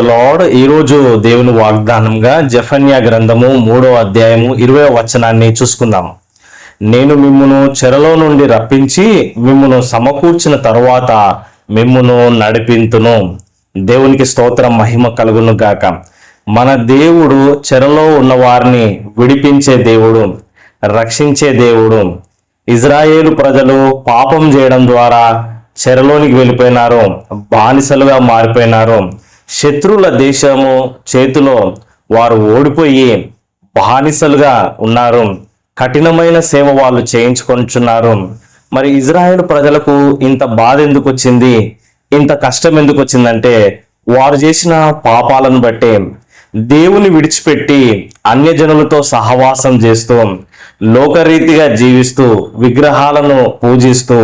Lord ఈరోజు దేవుని వాగ్దానంగా జఫన్యా గ్రంథము మూడో అధ్యాయము ఇరవై వచనాన్ని చూసుకుందాం. నేను మిమ్మును చెరలో నుండి రప్పించి మిమ్మును సమకూర్చిన తరువాత మిమ్మును నడిపింతును. దేవునికి స్తోత్రం మహిమ కలుగును గాక. మన దేవుడు చెరలో ఉన్న వారిని విడిపించే దేవుడు రక్షించే దేవుడు. ఇజ్రాయేలు ప్రజలు పాపం చేయడం ద్వారా చెరలోనికి వెళ్ళిపోయినారు బానిసలుగా మారిపోయినారు. శత్రువుల దేశము చేతిలో వారు ఓడిపోయి బానిసలుగా ఉన్నారు. కఠినమైన సేవ వాళ్ళు చేయించుకొంచున్నారు మరి ఇజ్రాయేల్ ప్రజలకు ఇంత బాధ ఎందుకు వచ్చింది ఇంత కష్టం ఎందుకు వచ్చిందంటే వారు చేసిన పాపాలను బట్టి దేవుని విడిచిపెట్టి అన్యజనులతో సహవాసం చేస్తూ లోకరీతిగా జీవిస్తూ విగ్రహాలను పూజిస్తూ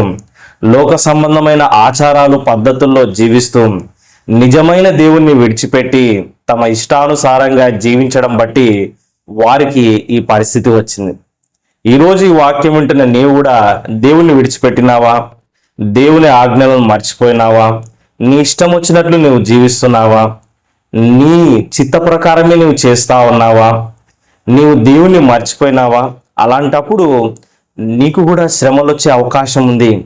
లోక సంబంధమైన ఆచారాలు పద్ధతుల్లో జీవిస్తూ నిజమైన దేవుణ్ణి విడిచిపెట్టి తమ ఇష్టానుసారంగా జీవించడం బట్టి వారికి ఈ పరిస్థితి వచ్చింది. ఈరోజు ఈ వాక్యం వింటున్న నీవు కూడా దేవుణ్ణి విడిచిపెట్టినావా? దేవుని ఆజ్ఞలను మర్చిపోయినావా? నీ ఇష్టం వచ్చినట్లు నువ్వు జీవిస్తున్నావా? నీ చిత్త ప్రకారమే నువ్వు చేస్తా ఉన్నావా? నీవు దేవుణ్ణి మర్చిపోయినావా? అలాంటప్పుడు నీకు కూడా శ్రమలు వచ్చే అవకాశం ఉంది.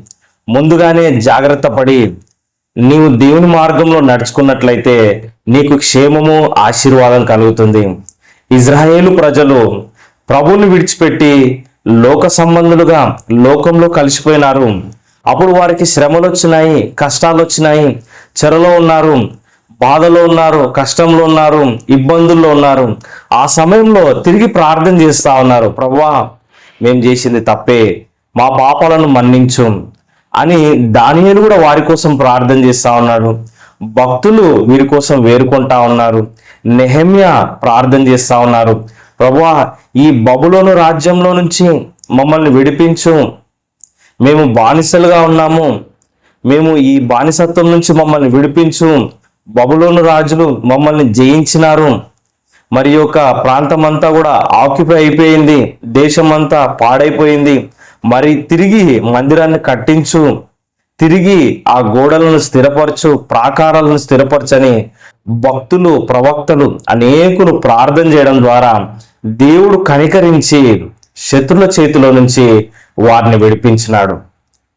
ముందుగానే జాగ్రత్త పడి నీవు దేవుని మార్గంలో నడుచుకున్నట్లయితే నీకు క్షేమము ఆశీర్వాదం కలుగుతుంది. ఇజ్రాయేలు ప్రజలు ప్రభువుని విడిచిపెట్టి లోక సంబంధులుగా లోకంలో కలిసిపోయినారు. అప్పుడు వారికి శ్రమలు వచ్చినాయి కష్టాలు వచ్చినాయి. చెరలో ఉన్నారు బాధలో ఉన్నారు కష్టంలో ఉన్నారు ఇబ్బందుల్లో ఉన్నారు. ఆ సమయంలో తిరిగి ప్రార్థన చేస్తా ఉన్నారు. ప్రభువా మేము చేసింది తప్పే. మా పాపాలను మన్నించు. అని దానియలు కూడా వారి కోసం ప్రార్థన చేస్తా ఉన్నాడు. భక్తులు వీరి కోసం వేరుకుంటా ఉన్నారు. నెహమ్య ప్రార్థన చేస్తా ఉన్నారు. ప్రభా ఈ బబులోను రాజ్యంలో నుంచి మమ్మల్ని విడిపించు. మేము బానిసలుగా ఉన్నాము. మేము ఈ బానిసత్వం నుంచి మమ్మల్ని విడిపించు. బబులోను రాజులు మమ్మల్ని జయించినారు. మరి యొక్క ప్రాంతం అంతా కూడా ఆక్యుపై అయిపోయింది. దేశం అంతా పాడైపోయింది. మరి తిరిగి మందిరాన్ని కట్టించు తిరిగి ఆ గోడలను స్థిరపరచు ప్రాకారాలను స్థిరపరచని భక్తులు ప్రవక్తలు అనేకులు ప్రార్థన చేయడం ద్వారా దేవుడు కనికరించి శత్రుల చేతిలో నుంచి వారిని విడిపించినాడు.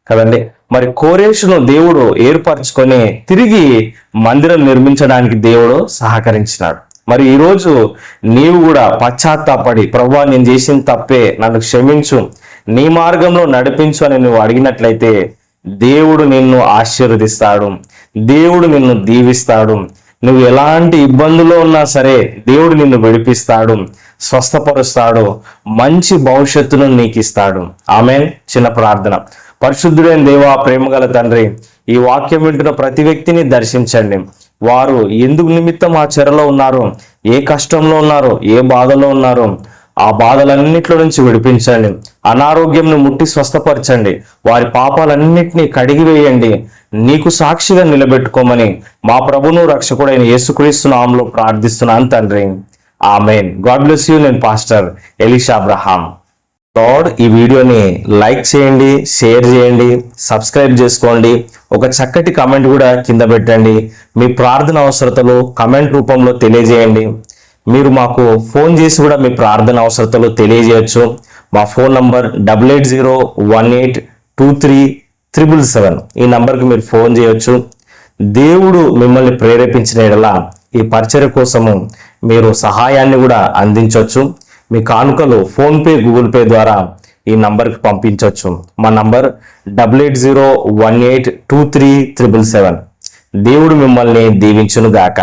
కదండి? మరి కోరేషును దేవుడు ఏర్పరచుకొని తిరిగి మందిరం నిర్మించడానికి దేవుడు సహకరించినాడు. మరి ఈరోజు నీవు కూడా పశ్చాత్తాపడి ప్రభు నేను చేసిన తప్పే నన్ను క్షమించు నీ మార్గంలో నడిపించు అని నువ్వు అడిగినట్లయితే దేవుడు నిన్ను ఆశీర్వదిస్తాడు. దేవుడు నిన్ను దీవిస్తాడు. నువ్వు ఎలాంటి ఇబ్బందుల్లో ఉన్నా సరే దేవుడు నిన్ను విడిపిస్తాడు స్వస్థపరుస్తాడు మంచి భవిష్యత్తును నీకు ఇస్తాడు ఆమె చిన్న ప్రార్థన. పరిశుద్ధుడైన దేవా ప్రేమగల తండ్రి ఈ వాక్యం వింటున్న ప్రతి వ్యక్తిని దర్శించండి. వారు ఎందుకు నిమిత్తం ఆ చెరలో ఉన్నారు? ఏ కష్టంలో ఉన్నారు? ఏ బాధలో ఉన్నారు? ఆ బాధలన్నిట్లో నుంచి విడిపించండి. అనారోగ్యంను ముట్టి స్వస్థపరచండి. వారి పాపాలన్నింటినీ కడిగివేయండి. నీకు సాక్షిగా నిలబెట్టుకోమని మా ప్రభును రక్షకుడైన యేసుక్రీస్తు నామంలో ప్రార్థిస్తున్నాను తండ్రి. ఆమెన్. గాడ్ బ్లెస్ యూ నేను పాస్టర్ ఎలిషా అబ్రహాం. గాడ్ ఈ వీడియోని లైక్ చేయండి షేర్ చేయండి సబ్స్క్రైబ్ చేసుకోండి. ఒక చక్కటి కమెంట్ కూడా కింద పెట్టండి. మీ ప్రార్థన అవసరతలు కమెంట్ రూపంలో తెలియజేయండి. మీరు మాకు ఫోన్ చేసి కూడా మీ ప్రార్థన అవసరతలు తెలియజేయచ్చు. మా phone number double eight zero one eight two three triple seven. ఈ నంబర్కి మీరు ఫోన్ చేయొచ్చు. దేవుడు మిమ్మల్ని ప్రేరేపించిన ఎడలా ఈ పరిచర్య కోసము మీరు సహాయాన్ని కూడా అందించవచ్చు మీ కానుకలు ఫోన్పే గూగుల్ పే ద్వారా ఈ నంబర్కి పంపించవచ్చు మా number double eight zero one eight two three triple seven. దేవుడు మిమ్మల్ని దీవించునుగాక.